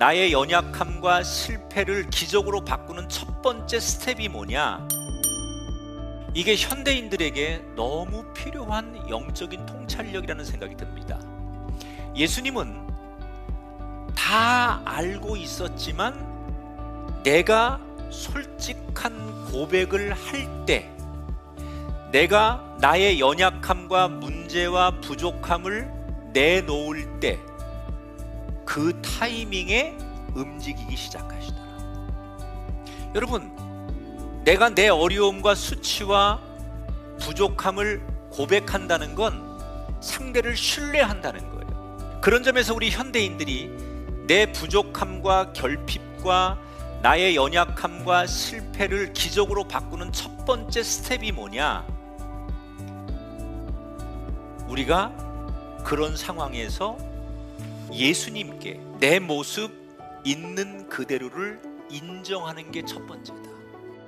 나의 연약함과 실패를 기적으로 바꾸는 첫 번째 스텝이 뭐냐? 이게 현대인들에게 너무 필요한 영적인 통찰력이라는 생각이 듭니다. 예수님은 다 알고 있었지만 내가 솔직한 고백을 할 때 내가 나의 연약함과 문제와 부족함을 내놓을 때 그 타이밍에 움직이기 시작하시더라. 여러분, 내가 내 어려움과 수치와 부족함을 고백한다는 건 상대를 신뢰한다는 거예요. 그런 점에서 우리 현대인들이 내 부족함과 결핍과 나의 연약함과 실패를 기적으로 바꾸는 첫 번째 스텝이 뭐냐? 우리가 그런 상황에서 예수님께 내 모습 있는 그대로를 인정하는 게 첫 번째다.